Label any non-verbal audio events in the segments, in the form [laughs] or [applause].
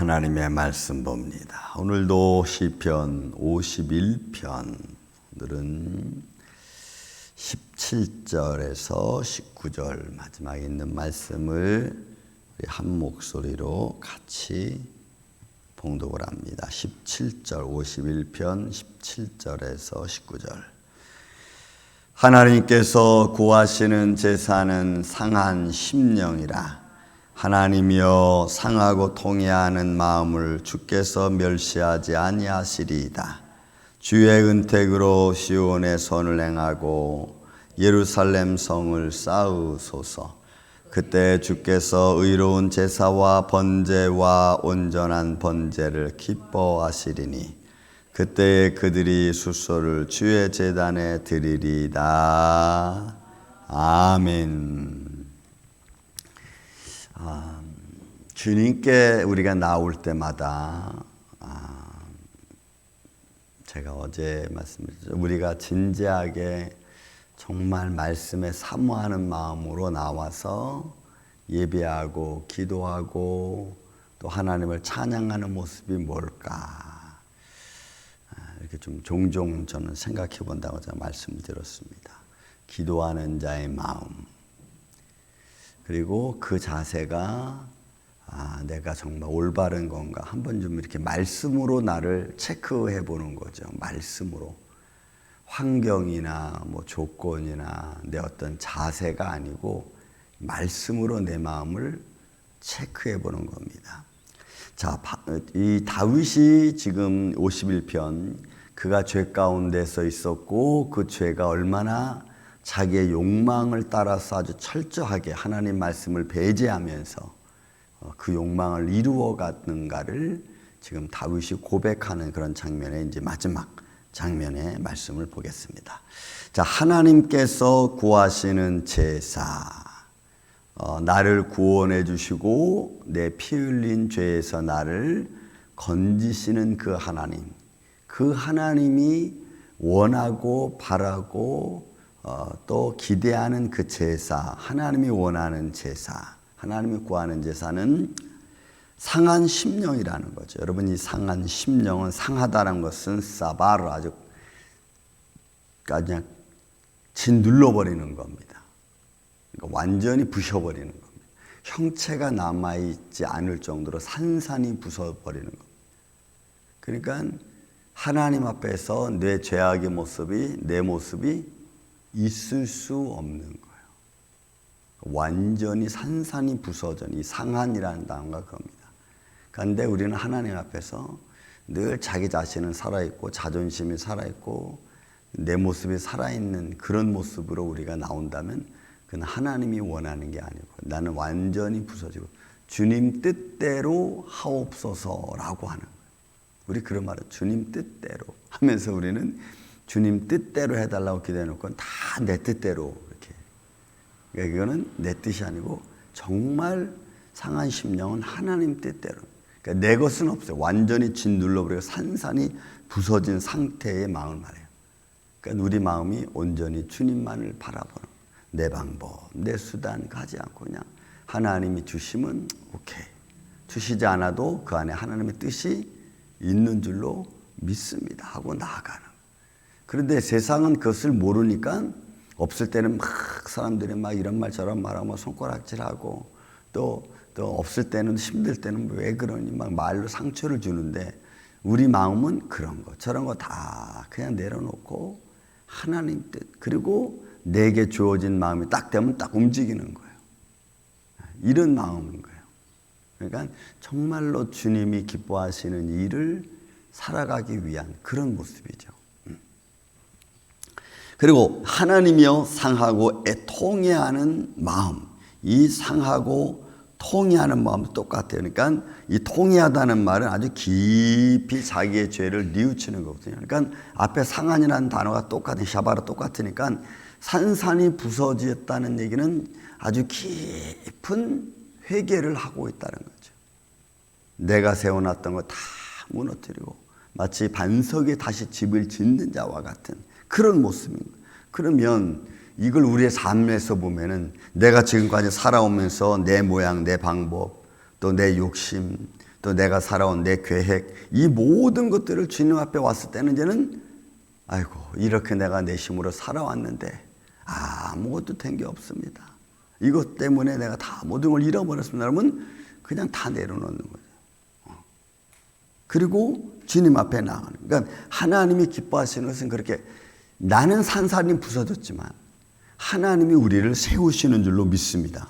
하나님의 말씀 봅니다. 오늘도 시편 51편 오늘은 17절에서 19절 마지막에 있는 말씀을 한 목소리로 같이 봉독을 합니다. 17절 51편 17절에서 19절 하나님께서 구하시는 제사는 상한 심령이라 하나님이여 상하고 통해하는 마음을 주께서 멸시하지 아니하시리이다. 주의 은택으로 시온의 선을 행하고 예루살렘 성을 쌓으소서. 그때 주께서 의로운 제사와 번제와 온전한 번제를 기뻐하시리니 그때에 그들이 수소를 주의 제단에 드리리다. 아멘. 아, 주님께 우리가 나올 때마다 아, 제가 어제 말씀드렸죠. 우리가 진지하게 정말 말씀에 사모하는 마음으로 나와서 예배하고 기도하고 또 하나님을 찬양하는 모습이 뭘까? 아, 이렇게 좀 종종 저는 생각해 본다고 제가 말씀드렸습니다. 기도하는 자의 마음. 그리고 그 자세가 아, 내가 정말 올바른 건가 한 번 좀 이렇게 말씀으로 나를 체크해 보는 거죠. 말씀으로 환경이나 뭐 조건이나 내 어떤 자세가 아니고 말씀으로 내 마음을 체크해 보는 겁니다. 자, 이 다윗이 지금 51편 그가 죄 가운데서 있었고 그 죄가 얼마나 자기의 욕망을 따라서 아주 철저하게 하나님 말씀을 배제하면서 어, 그 욕망을 이루어 갔는가를 지금 다윗이 고백하는 그런 장면의 이제 마지막 장면의 말씀을 보겠습니다. 자, 하나님께서 구하시는 제사, 어, 나를 구원해 주시고 내 피 흘린 죄에서 나를 건지시는 그 하나님, 그 하나님이 원하고 바라고 어, 또 기대하는 그 제사, 하나님이 원하는 제사, 하나님이 구하는 제사는 상한 심령이라는 거죠. 여러분 이 상한 심령은 상하다는 것은 사바르 아주 그냥 짓눌러 버리는 겁니다. 그러니까 완전히 부셔버리는 겁니다. 형체가 남아 있지 않을 정도로 산산이 부숴버리는 겁니다. 그러니까 하나님 앞에서 내 죄악의 모습이 내 모습이 있을 수 없는 거예요. 완전히 산산이 부서진 이 상한이라는 단어가 그겁니다. 그런데 우리는 하나님 앞에서 늘 자기 자신은 살아있고 자존심이 살아있고 내 모습이 살아있는 그런 모습으로 우리가 나온다면 그건 하나님이 원하는 게 아니고 나는 완전히 부서지고 주님 뜻대로 하옵소서라고 하는 거예요. 우리 그런 말은 주님 뜻대로 하면서 우리는 주님 뜻대로 해달라고 기도해놓고 다 내 뜻대로 이렇게. 그러니까 이거는 내 뜻이 아니고 정말 상한 심령은 하나님 뜻대로. 그러니까 내 것은 없어요. 완전히 짓눌러버리고 산산이 부서진 상태의 마음을 말해요. 그러니까 우리 마음이 온전히 주님만을 바라보는 내 방법, 내 수단 가지 않고 그냥 하나님이 주시면 오케이. 주시지 않아도 그 안에 하나님의 뜻이 있는 줄로 믿습니다. 하고 나아가는. 그런데 세상은 그것을 모르니까 없을 때는 막 사람들이 막 이런 말 저런 말하고 손가락질하고 또, 또 없을 때는 힘들 때는 왜 그러니 막 말로 상처를 주는데 우리 마음은 그런 거 저런 거 다 그냥 내려놓고 하나님 뜻 그리고 내게 주어진 마음이 딱 되면 딱 움직이는 거예요. 이런 마음인 거예요. 그러니까 정말로 주님이 기뻐하시는 일을 살아가기 위한 그런 모습이죠. 그리고 하나님이여 상하고 애통해하는 마음, 이 상하고 통해하는 마음도 똑같아요. 그러니까 이 통해하다는 말은 아주 깊이 자기의 죄를 뉘우치는 거거든요. 그러니까 앞에 상한이라는 단어가 똑같은 샤바로 똑같으니까 산산이 부서졌다는 얘기는 아주 깊은 회개를 하고 있다는 거죠. 내가 세워놨던 거 다 무너뜨리고 마치 반석에 다시 집을 짓는 자와 같은 그런 모습입니다. 그러면 이걸 우리의 삶에서 보면은 내가 지금까지 살아오면서 내 모양, 내 방법, 또 내 욕심, 또 내가 살아온 내 계획 이 모든 것들을 주님 앞에 왔을 때는 이제는 아이고 이렇게 내가 내 힘으로 살아왔는데 아무것도 된 게 없습니다. 이것 때문에 내가 다 모든 걸 잃어버렸습니다. 여러분 그냥 다 내려놓는 거죠. 어. 그리고 주님 앞에 나가는. 그러니까 하나님이 기뻐하시는 것은 그렇게 나는 산산이 부서졌지만 하나님이 우리를 세우시는 줄로 믿습니다.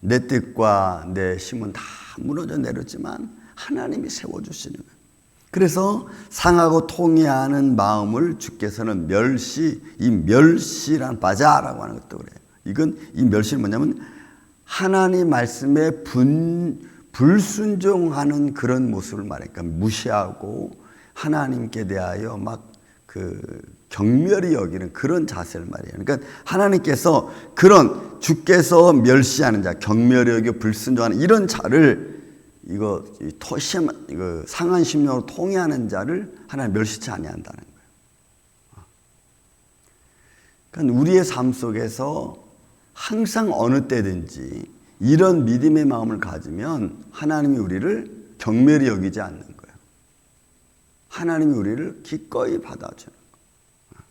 내 뜻과 내 힘은 다 무너져 내렸지만 하나님이 세워주시는 거예요. 그래서 상하고 통해하는 마음을 주께서는 멸시, 이 멸시란 바자라고 하는 것도 그래요. 이건 이 멸시는 뭐냐면 하나님 말씀에 분, 불순종하는 그런 모습을 말하니까 무시하고 하나님께 대하여 막 그 경멸이 여기는 그런 자세를 말이에요. 그러니까 하나님께서 그런 주께서 멸시하는 자, 경멸이 여기 불순종하는 이런 자를 이거 토심 이거 상한 심령으로 통해하는 자를 하나님 멸시치 아니한다는 거예요. 그러니까 우리의 삶 속에서 항상 어느 때든지 이런 믿음의 마음을 가지면 하나님이 우리를 경멸히 여기지 않는. 하나님이 우리를 기꺼이 받아주는 거예요.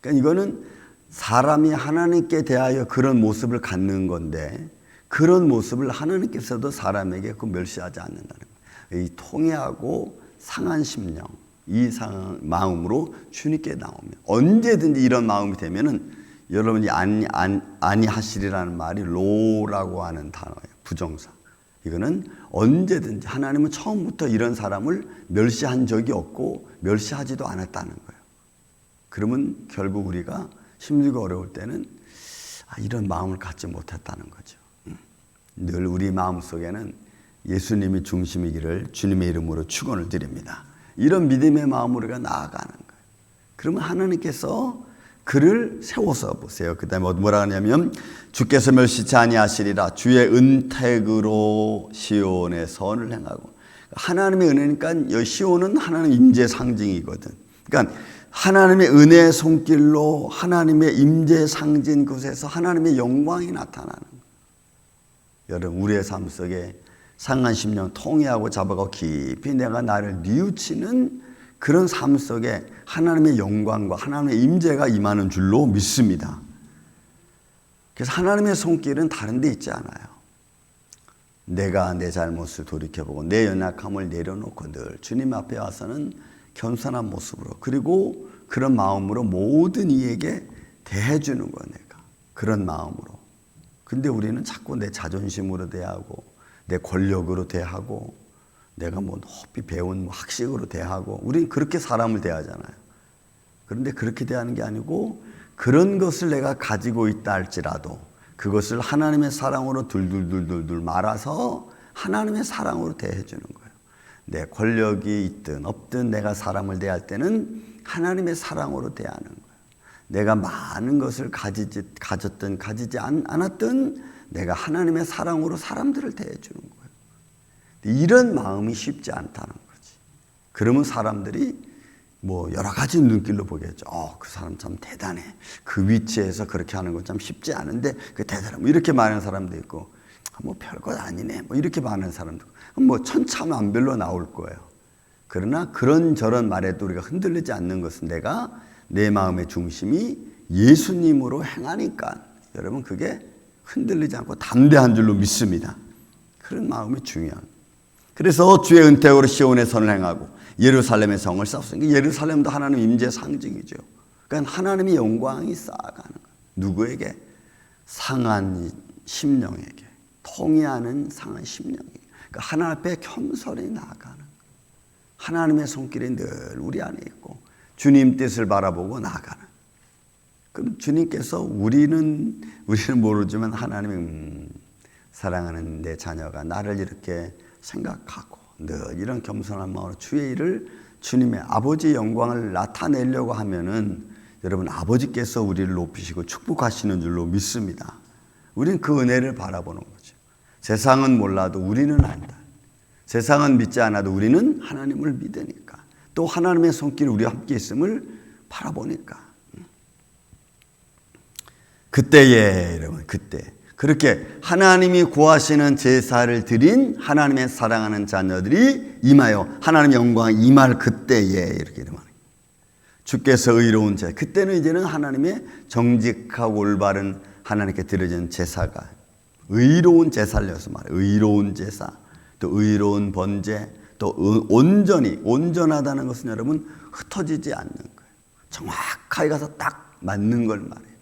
그러니까 이거는 사람이 하나님께 대하여 그런 모습을 갖는 건데 그런 모습을 하나님께서도 사람에게 그 멸시하지 않는다는 거예요. 이 통해하고 상한 심령, 이 상, 마음으로 주님께 나오면 언제든지 이런 마음이 되면은 여러분이 아니, 아니, 아니 하시리라는 말이 로라고 하는 단어예요. 부정사. 이거는 언제든지 하나님은 처음부터 이런 사람을 멸시한 적이 없고 멸시하지도 않았다는 거예요. 그러면 결국 우리가 힘들고 어려울 때는 아, 이런 마음을 갖지 못했다는 거죠. 늘 우리 마음 속에는 예수님이 중심이기를 주님의 이름으로 축원을 드립니다. 이런 믿음의 마음으로 나아가는 거예요. 그러면 하나님께서 그를 세워서 보세요. 그 다음에 뭐라 하냐면 주께서 멸시치 아니하시리라 주의 은택으로 시온의 선을 행하고 하나님의 은혜니까 시온은 하나님 임재 상징이거든. 그러니까 하나님의 은혜의 손길로 하나님의 임재 상징 곳에서 하나님의 영광이 나타나는. 여러분 우리의 삶 속에 상한 심령 통해하고 잡아가 깊이 내가 나를 뉘우치는 그런 삶 속에 하나님의 영광과 하나님의 임재가 임하는 줄로 믿습니다. 그래서 하나님의 손길은 다른 데 있지 않아요. 내가 내 잘못을 돌이켜보고 내 연약함을 내려놓고 늘 주님 앞에 와서는 겸손한 모습으로 그리고 그런 마음으로 모든 이에게 대해주는 거야 내가 그런 마음으로 근데 우리는 자꾸 내 자존심으로 대하고 내 권력으로 대하고 내가 뭐 높이 배운 뭐 학식으로 대하고 우리는 그렇게 사람을 대하잖아요. 그런데 그렇게 대하는 게 아니고 그런 것을 내가 가지고 있다 할지라도 그것을 하나님의 사랑으로 둘둘둘둘둘 말아서 하나님의 사랑으로 대해 주는 거예요. 내 권력이 있든 없든 내가 사람을 대할 때는 하나님의 사랑으로 대하는 거예요. 내가 많은 것을 가지지, 가졌든 가지지 않, 않았든 내가 하나님의 사랑으로 사람들을 대해 주는 거예요. 이런 마음이 쉽지 않다는 거지. 그러면 사람들이 뭐 여러 가지 눈길로 보겠죠. 어, 그 사람 참 대단해. 그 위치에서 그렇게 하는 건 참 쉽지 않은데 그 대단해. 뭐 이렇게 말하는 사람도 있고, 뭐 별것 아니네. 뭐 이렇게 말하는 사람도 있고, 뭐 천차만별로 나올 거예요. 그러나 그런 저런 말에도 우리가 흔들리지 않는 것은 내가 내 마음의 중심이 예수님으로 행하니까 여러분 그게 흔들리지 않고 담대한 줄로 믿습니다. 그런 마음이 중요한. 그래서 주의 은택으로 시온의 선을 행하고 예루살렘의 성을 쌓았으니까 예루살렘도 하나님 임재 상징이죠. 그러니까 하나님의 영광이 쌓아가는 거예요. 누구에게? 상한 심령에게. 통해하는 상한 심령에게. 그러니까 하나님 앞에 겸손히 나아가는 거예요. 하나님의 손길이 늘 우리 안에 있고 주님 뜻을 바라보고 나아가는. 그럼 주님께서 우리는 우리는 모르지만 하나님 음, 사랑하는 내 자녀가 나를 이렇게 생각하고 늘 이런 겸손한 마음으로 주의 일을 주님의 아버지 영광을 나타내려고 하면은 여러분 아버지께서 우리를 높이시고 축복하시는 줄로 믿습니다. 우리는 그 은혜를 바라보는 거죠. 세상은 몰라도 우리는 안다. 세상은 믿지 않아도 우리는 하나님을 믿으니까. 또 하나님의 손길이 우리와 함께 있음을 바라보니까. 그때에 여러분 그때 그렇게 하나님이 구하시는 제사를 드린 하나님의 사랑하는 자녀들이 임하여 하나님 영광 임할 그때에 이렇게 말해요. 주께서 의로운 제 그때는 이제는 하나님의 정직하고 올바른 하나님께 드려진 제사가 의로운 제사려서 말해 의로운 제사 또 의로운 번제 또 온전히 온전하다는 것은 여러분 흩어지지 않는 거예요. 정확하게 가서 딱 맞는 걸 말해요.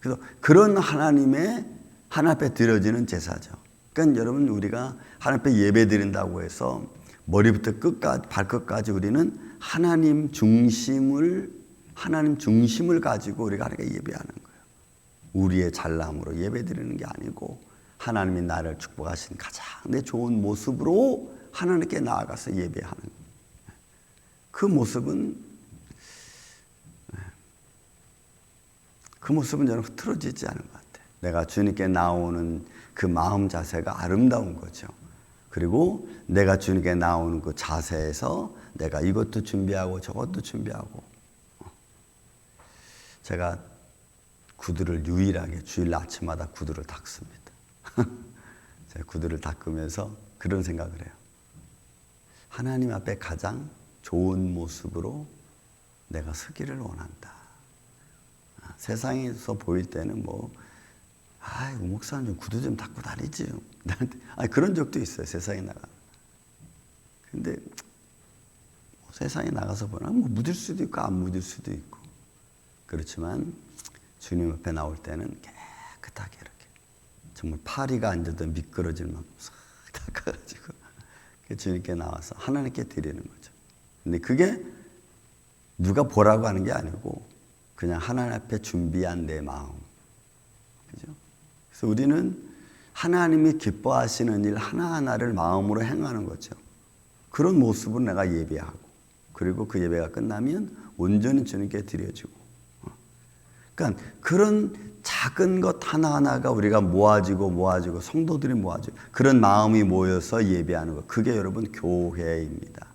그래서 그런 하나님의 하나님 앞에 드려지는 제사죠. 그러니까 여러분 우리가 하나님 앞에 예배 드린다고 해서 머리부터 끝까지 발끝까지 우리는 하나님 중심을 하나님 중심을 가지고 우리가 하나님께 예배하는 거예요. 우리의 잘남으로 예배 드리는 게 아니고 하나님이 나를 축복하신 가장 내 좋은 모습으로 하나님께 나아가서 예배하는. 그 모습은 그 모습은 저는 흐트러지지 않은 것 같아요. 내가 주님께 나오는 그 마음 자세가 아름다운 거죠. 그리고 내가 주님께 나오는 그 자세에서 내가 이것도 준비하고 저것도 준비하고 제가 구두를 유일하게 주일 아침마다 구두를 닦습니다. [laughs] 제가 구두를 닦으면서 그런 생각을 해요. 하나님 앞에 가장 좋은 모습으로 내가 서기를 원한다. 아, 세상에서 보일 때는 뭐, 아, 목사님 좀 구두 좀 닦고 다니지. [laughs] 나한테, 아 그런 적도 있어요. 세상에 나가. 근데 뭐 세상에 나가서 보나 뭐 묻을 수도 있고 안 묻을 수도 있고 그렇지만 주님 앞에 나올 때는 깨끗하게 이렇게 정말 파리가 앉아도 미끄러질 만큼 싹 [laughs] 닦아가지고 주님께 나와서 하나님께 드리는 거죠. 근데 그게 누가 보라고 하는 게 아니고 그냥 하나님 앞에 준비한 내 마음. 그죠? 그래서 우리는 하나님이 기뻐하시는 일 하나하나를 마음으로 행하는 거죠. 그런 모습으로 내가 예배하고 그리고 그 예배가 끝나면 온전히 주님께 드려지고 그러니까 그런 작은 것 하나하나가 우리가 모아지고 모아지고 성도들이 모아지고 그런 마음이 모여서 예배하는 것 그게 여러분 교회입니다.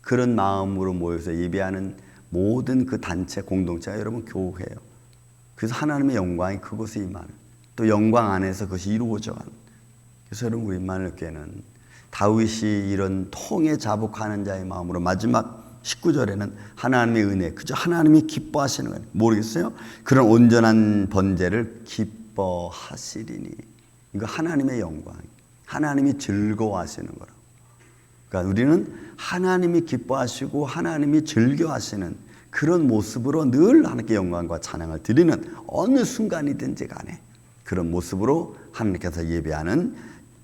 그런 마음으로 모여서 예배하는 모든 그 단체 공동체가 여러분 교회예요. 그래서 하나님의 영광이 그곳에 임하는 또 영광 안에서 그것이 이루어져 가는 그래서 여러분 우리 만일교회는 다윗이 이런 통에 자복하는 자의 마음으로 마지막 19절에는 하나님의 은혜, 그저 하나님이 기뻐하시는 거예요. 모르겠어요? 그런 온전한 번제를 기뻐하시리니. 이거 하나님의 영광, 하나님이 즐거워하시는 거라고. 그러니까 우리는 하나님이 기뻐하시고 하나님이 즐겨하시는 그런 모습으로 늘 하나님께 영광과 찬양을 드리는 어느 순간이든지 간에 그런 모습으로 하나님께서 예배하는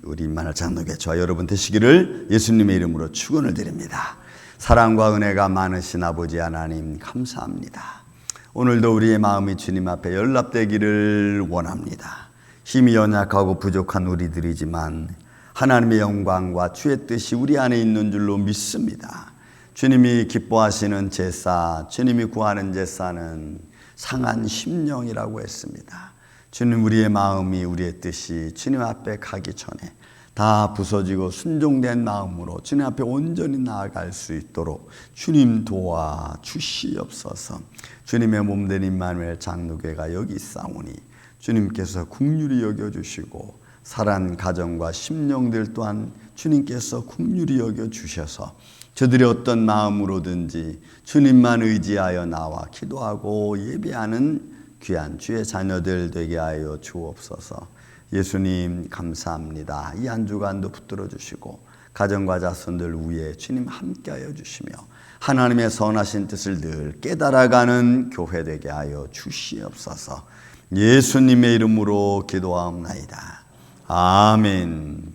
우리 만날 장로교 저와 여러분 되시기를 예수님의 이름으로 축원을 드립니다. 사랑과 은혜가 많으신 아버지 하나님 감사합니다. 오늘도 우리의 마음이 주님 앞에 연락되기를 원합니다. 힘이 연약하고 부족한 우리들이지만 하나님의 영광과 주의 뜻이 우리 안에 있는 줄로 믿습니다. 주님이 기뻐하시는 제사, 주님이 구하는 제사는 상한 심령이라고 했습니다. 주님 우리의 마음이 우리의 뜻이 주님 앞에 가기 전에 다 부서지고 순종된 마음으로 주님 앞에 온전히 나아갈 수 있도록 주님 도와 주시옵소서. 주님의 몸된 임마누엘 장로교가 여기 있사오니 주님께서 국률이 여겨 주시고 살한 가정과 심령들 또한 주님께서 국률이 여겨 주셔서 저들이 어떤 마음으로든지 주님만 의지하여 나와 기도하고 예배하는 귀한 주의 자녀들 되게 하여 주옵소서. 예수님 감사합니다. 이 한 주간도 붙들어 주시고 가정과 자손들 위에 주님 함께하여 주시며 하나님의 선하신 뜻을 늘 깨달아가는 교회 되게 하여 주시옵소서. 예수님의 이름으로 기도하옵나이다. 아멘.